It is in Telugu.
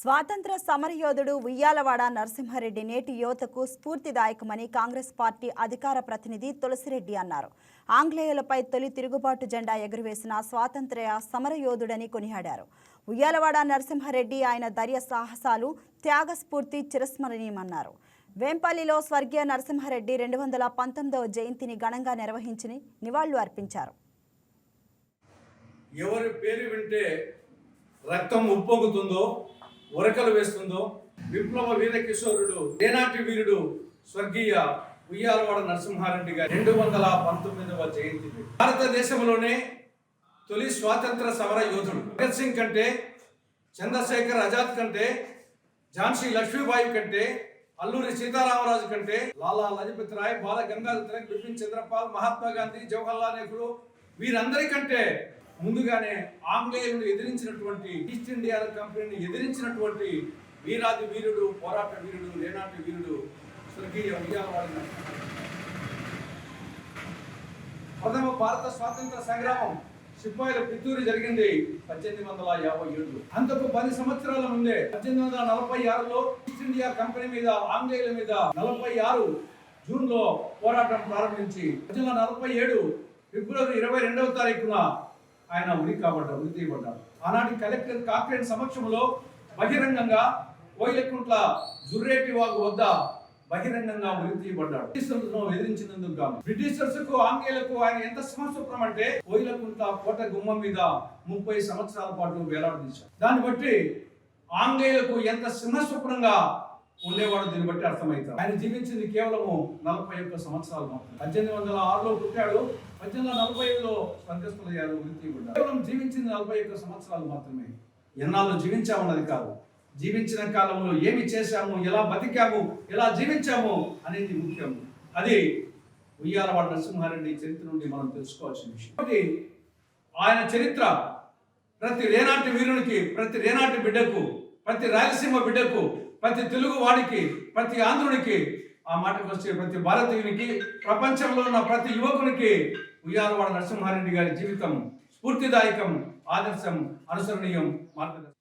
స్వాతంత్ర సమరయోధుడు ఉయ్యాలవాడ నరసింహారెడ్డి నేటి యువతకు స్ఫూర్తిదాయకమని కాంగ్రెస్ పార్టీ అధికార ప్రతినిధి తులసిరెడ్డి అన్నారు. ఆంగ్లేయులపై తొలి తిరుగుబాటు జెండా ఎగురవేసిన స్వాతంత్ర్య సమరయోధుడని కొనియాడారు. ఉయ్యాలవాడ నరసింహారెడ్డి ఆయన ధైర్య సాహసాలు త్యాగస్ఫూర్తి చిరస్మరణీయమన్నారు. వేంపల్లిలో స్వర్గీయ నరసింహారెడ్డి రెండు వందల పంతొమ్మిదవ జయంతిని ఘనంగా నిర్వహించి నివాళులు అర్పించారు. ఎవరి పేరు వింటే రక్తం ఉప్పొంగుతుందో ఉరకలు వేస్తుందో విప్లవ వీర కిషోరుడు ఏనాటి వీరుడు స్వర్గీయ ఉయ్యాలవాడ నరసింహారెడ్డి గారి రెండు వందల పంతొమ్మిదవ జయంతి భారతదేశంలోనే తొలి స్వాతంత్ర సమర యోధుడు. భగత్ సింగ్ కంటే చంద్రశేఖర్ ఆజాద్ కంటే ఝాన్సీ లక్ష్మీబాయి కంటే అల్లూరి సీతారామరాజు కంటే లాలా లజపతి రాయ్ బాల గంగాధర్ తిలక్ బిపిన్ చంద్రపాల్ మహాత్మా గాంధీ జవహర్లాల్ నెహ్రూ వీరందరికంటే ముందుగానే ఆంగ్లేయులను ఎదిరించినటువంటి ఈస్ట్ ఇండియా కంపెనీని ఎదిరించినటువంటి వీరాది వీరుడు పోరాట వీరుడు లేనాటి వీరుడు స్వర్గీయ ఉయ్యాలవాడి ప్రథమ భారత స్వాతంత్ర సంగ్రామం సిపాయిల పిత్తూరు జరిగింది పద్దెనిమిది వందల యాభై ఏడు. అంతకు పది సంవత్సరాల ముందే పద్దెనిమిది వందల నలభై ఆరులో ఈస్ట్ ఇండియా కంపెనీ మీద ఆంగ్లేయుల మీద నలభై ఆరు జూన్లో పోరాటం ప్రారంభించి పద్దెనిమిది వందల నలభై ఏడు ఫిబ్రవరి ఇరవై రెండవ తారీఖున ఆయన ఉరి కాబడ్డారు ఉరి తీయబడ్డారు ఆనాటి కలెక్టర్ కాక్రేన్ సమక్షంలో బహిరంగంగా కోయిలకుంట్ల జుర్రేటి వాగు వద్ద బహిరంగంగా ఉరి తీయబడ్డాడు. బ్రిటిషర్లను ఎదిరించినందుకు గాను. బ్రిటిషర్స్కు ఆంగ్లేయులకు ఆయన ఎంత సంవత్సరం అంటే కోయిలకుంట్ల కోట గుమ్మం మీద ముప్పై సంవత్సరాల పాటు వేలాడదీశారు దాన్ని బట్టి ఆంగ్లేయులకు ఎంత సింహస్వప్నంగా ఉండేవాడు దీన్ని బట్టి అర్థమవుతాడు ఆయన జీవించింది కేవలము నలభై ఒక్క సంవత్సరాలు మాత్రం పద్దెనిమిది వందల ఆరులో పుట్టాడు. పద్దెనిమిది వందల నలభై ఐదులో స్వర్గస్థులయ్యారు ఉరి కేవలం జీవించింది నలభై ఒక్క సంవత్సరాలు మాత్రమే. ఎన్నాళ్ళు జీవించామన్నది కాదు. జీవించిన కాలంలో ఏమి చేశాము ఎలా బతికాము ఎలా జీవించాము అనేది ముఖ్యం. అది ఉయ్యాలవాడ నరసింహారెడ్డి చరిత్ర నుండి మనం తెలుసుకోవాల్సిన విషయం. కాబట్టి ఆయన చరిత్ర ప్రతి రేనాటి వీరునికి ప్రతి రేనాటి బిడ్డకు ప్రతి రాయలసీమ బిడ్డకు ప్రతి తెలుగు వాడికి ప్రతి ఆంధ్రునికి ఆ మాటకు వచ్చే ప్రతి భారతీయునికి ప్రపంచంలో ఉన్న ప్రతి యువకునికి ఉయ్యాలవాడ నరసింహారెడ్డి గారి జీవితం స్ఫూర్తిదాయకం ఆదర్శం అనుసరణీయం మార్గదర్శనం